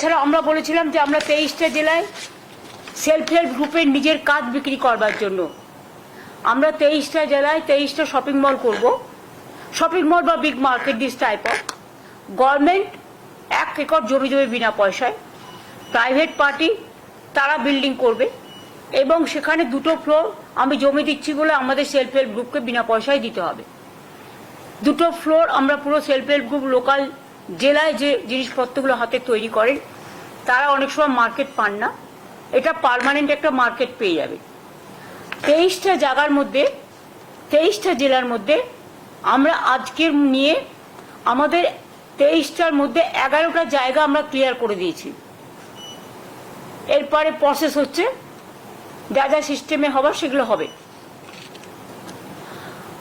এছাড়া আমরা বলেছিলাম যে আমরা তেইশটা জেলায় সেলফ হেল্প গ্রুপের নিজের কাজ বিক্রি করবার জন্য। আমরা তেইশটা জেলায় তেইশটা শপিং মল করব। শপিং মল বা big market this type of government এক একর জমি জমি বিনা পয়সায়। প্রাইভেট পার্টি তারা বিল্ডিং করবে। এবং সেখানে দুটো ফ্লোর আমি জমি দিচ্ছি বলে আমাদের সেলফ হেল্প গ্রুপকে বিনা পয়সায় দিতে হবে। দুটো ফ্লোর আমরা পুরো সেলফ হেল্প গ্রুপ লোকাল জেলায় যে জিনিসপত্রগুলো হাতে তৈরি করেন তারা অনেক সময় মার্কেট পান না। এটা পার্মানেন্ট একটা মার্কেট পেয়ে যাবে। তেইশটা জায়গার মধ্যে, তেইশটা জেলার মধ্যে আমরা আজকের নিয়ে আমাদের তেইশটার মধ্যে এগারোটা জায়গা আমরা ক্লিয়ার করে দিয়েছি। এরপরে প্রসেস হচ্ছে, যা যা সিস্টেমে হবার সেগুলো হবে।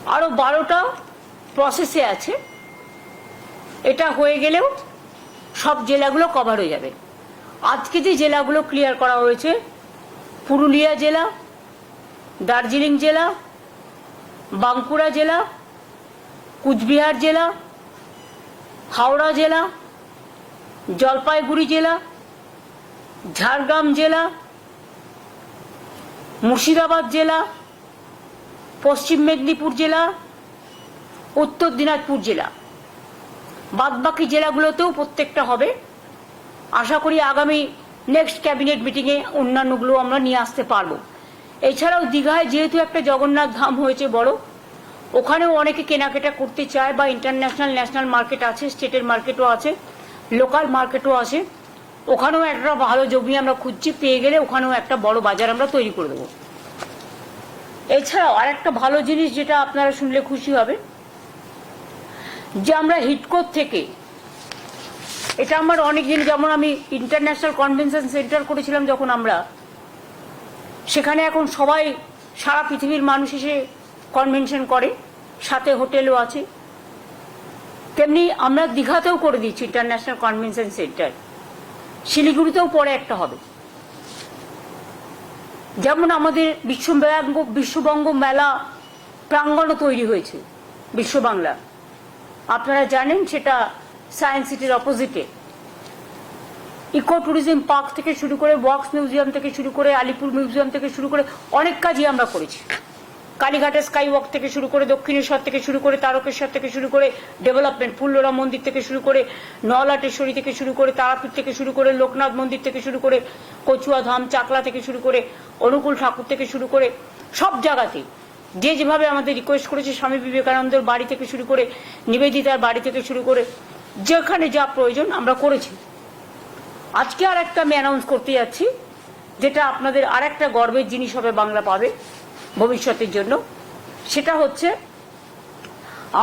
আরও বারোটা প্রসেসে আছে। এটা হয়ে গেলেও সব জেলাগুলো কভার হয়ে যাবে। আজকে যে জেলাগুলো ক্লিয়ার করা হয়েছে, পুরুলিয়া জেলা, দার্জিলিং জেলা, বাঁকুড়া জেলা, কুচবিহার জেলা, হাওড়া জেলা, জলপাইগুড়ি জেলা, ঝাড়গ্রাম জেলা, মুর্শিদাবাদ জেলা, পশ্চিম মেদিনীপুর জেলা, উত্তর দিনাজপুর জেলা। বাদবাকি জেলাগুলোতেও প্রত্যেকটা হবে। আশা করি আগামী নেক্সট ক্যাবিনেট মিটিংয়ে অন্যান্যগুলো আমরা নিয়ে আসতে পারব। এছাড়াও দীঘায় যেহেতু একটা জগন্নাথ ধাম হয়েছে বড়, ওখানেও অনেকে কেনাকাটা করতে চায় বা ইন্টারন্যাশনাল ন্যাশনাল মার্কেট আছে স্টেটের মার্কেটও আছে লোকাল মার্কেটও আছে। ওখানেও একটা ভালো জমি আমরা খুঁজছি, পেয়ে গেলে ওখানেও একটা বড় বাজার আমরা তৈরি করে দেবো। এছাড়াও আর একটা ভালো জিনিস যেটা আপনারা শুনলে খুশি হবে যে আমরা হিটকোর থেকে, এটা আমার অনেক দিন যেমন আমি ইন্টারন্যাশনাল কনভেনশন সেন্টার করেছিলাম যখন আমরা, সেখানে এখন সবাই সারা পৃথিবীর মানুষ এসে কনভেনশন করে, সাথে হোটেলও আছে। তেমনি আমরা দীঘাতেও করে দিচ্ছি ইন্টারন্যাশনাল কনভেনশন সেন্টার শিলিগুড়িতেও পরে একটা হবে। যেমন আমাদের বিশ্ববঙ্গ বিশ্ববঙ্গ মেলা প্রাঙ্গণও তৈরি হয়েছে বিশ্ব বাংলা আপনারা জানেন সেটা সায়েন্স সিটির অপোজিটে ইকো ট্যুরিজম পার্ক থেকে শুরু করে বক্স মিউজিয়াম থেকে শুরু করে আলিপুর মিউজিয়াম থেকে শুরু করে অনেক কাজই আমরা করেছি কালীঘাটের স্কাই ওয়াক থেকে শুরু করে দক্ষিণেশ্বর থেকে শুরু করে তারকেশ্বর থেকে শুরু করে ডেভেলপমেন্ট ফুল্লরা মন্দির থেকে শুরু করে নলাটেশ্বরী থেকে শুরু করে তারাপীঠ থেকে শুরু করে লোকনাথ মন্দির থেকে শুরু করে কচুয়া ধাম চাকলা থেকে শুরু করে অনুকূল ঠাকুর থেকে শুরু করে সব জায়গাতেই যে যেভাবে আমাদের রিকোয়েস্ট করেছে স্বামী বিবেকানন্দের বাড়ি থেকে শুরু করে নিবেদিতার বাড়ি থেকে শুরু করে যেখানে যা প্রয়োজন আমরা করেছি। আজকে আর একটা আমি অ্যানাউন্স করতে যাচ্ছি, যেটা আপনাদের আর একটা গর্বের জিনিস হবে বাংলা পাবে ভবিষ্যতের জন্য। সেটা হচ্ছে,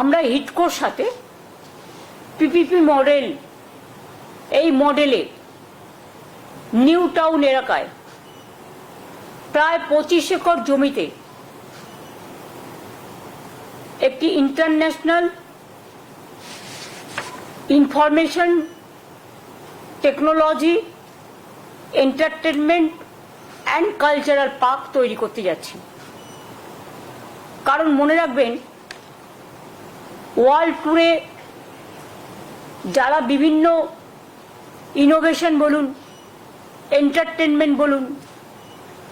আমরা হিটকোর সাথে পিপিপি মডেল এই মডেলে নিউ টাউন এলাকায় প্রায় পঁচিশ একর জমিতে একটি international information technology entertainment and cultural park তৈরি করতে যাচ্ছি। কারণ মনে রাখবেন ওয়ার্ল্ড ট্যুরে যারা বিভিন্ন ইনোভেশন বলুন এন্টারটেনমেন্ট বলুন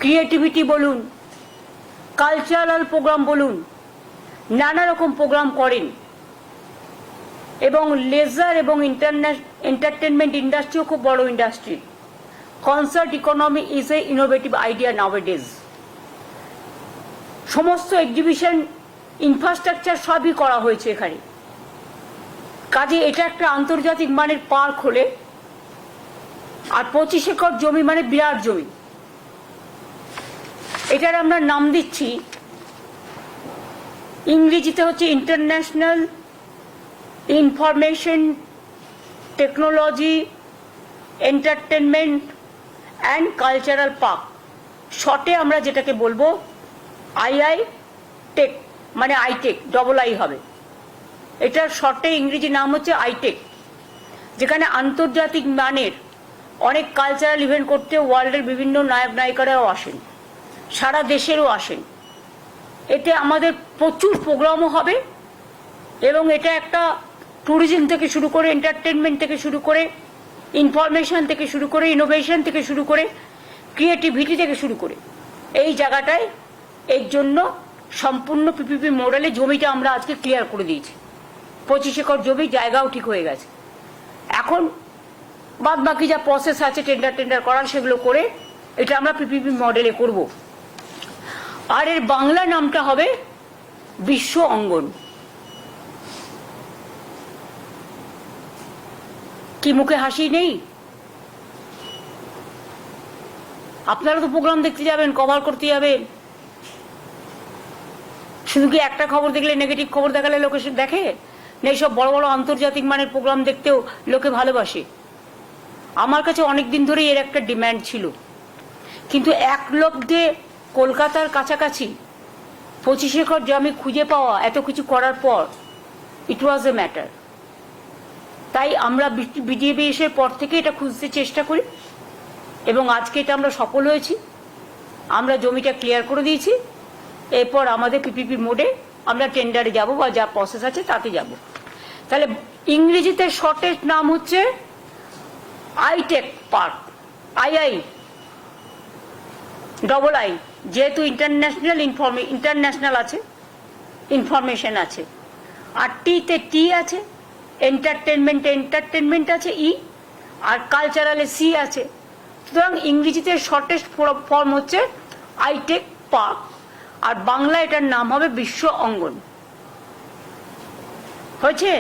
ক্রিয়েটিভিটি বলুন কালচারাল প্রোগ্রাম বলুন নানা রকম প্রোগ্রাম করেন। এবং লেজার এবং এন্টারটেনমেন্ট ইন্ডাস্ট্রিও খুব বড় industry concert economy is a innovative idea nowadays সমস্ত এক্সিবিশন ইনফ্রাস্ট্রাকচার সবই করা হয়েছে এখানে। কাজে এটা একটা আন্তর্জাতিক মানের পার্ক হলে আর পঁচিশ একর জমি মানে বিরাট জমি। এটার আমরা নাম দিচ্ছি ইংরেজিতে হচ্ছে international information technology, entertainment and cultural park. শর্টে আমরা যেটাকে বলব আইআই টেক মানে আইটেক ডবল আই হবে। এটার শর্টে ইংরেজি নাম হচ্ছে আইটেক যেখানে আন্তর্জাতিক মানের অনেক কালচারাল ইভেন্ট করতে ওয়ার্ল্ডের বিভিন্ন নায়ক নায়িকারাও আসেন, সারা দেশেরও আসেন। এতে আমাদের প্রচুর প্রোগ্রামও হবে এবং এটা একটা ট্যুরিজম থেকে শুরু করে এন্টারটেনমেন্ট থেকে শুরু করে ইনফরমেশন থেকে শুরু করে ইনোভেশন থেকে শুরু করে ক্রিয়েটিভিটি থেকে শুরু করে এই জায়গাটায় এর জন্য সম্পূর্ণ পিপিপি মডেলে জমিটা আমরা আজকে ক্লিয়ার করে দিয়েছি। পঁচিশ একর জমি, জায়গাও ঠিক হয়ে গেছে। এখন বাদ বাকি যা প্রসেস আছে টেন্ডার টেন্ডার করার, সেগুলো করে এটা আমরা পিপিপি মডেলে করব। আর এর বাংলা নামটা হবে বিশ্ব অঙ্গন। কি মুখে হাসি নেই? আপনারা তো প্রোগ্রাম দেখতে যাবেন কভার করতে যাবেন। শুধু কি একটা খবর দেখলে নেগেটিভ খবর দেখালে লোকে দেখে? না, এইসব বড় বড় আন্তর্জাতিক মানের প্রোগ্রাম দেখতেও লোকে ভালোবাসে। আমার কাছে অনেক দিন ধরেই এর একটা ডিম্যান্ড ছিল। কিন্তু এক লব্ধে কলকাতার কাছাকাছি। পঁচিশ একর জমি খুঁজে পাওয়া, এত কিছু করার পর ইট ওয়াজ এ ম্যাটার তাই আমরা বিডিএবিএস এর পর থেকে এটা খুঁজতে চেষ্টা করি এবং আজকে এটা আমরা সফল হয়েছি। আমরা জমিটা ক্লিয়ার করে দিয়েছি। এরপর আমাদের পিপিপি মোডে আমরা টেন্ডারে যাব বা যা প্রসেস আছে তাতে যাব। তাহলে ইংরেজিতে শর্টের নাম হচ্ছে ITEC park I I double I যেহেতু ইন্টারন্যাশনাল ইনফরমে ইন্টারন্যাশনাল আছে ইনফরমেশন আছে, আর টিতে টি আছে এন্টারটেনমেন্টে এন্টারটেনমেন্ট আছে, ই, আর কালচারালে সি আছে। সুতরাং ইংরেজিতে শর্টেস্ট ফর্ম হচ্ছে আইটেক পার্ক আর বাংলা এটার নাম হবে বিশ্ব অঙ্গন। হয়েছে?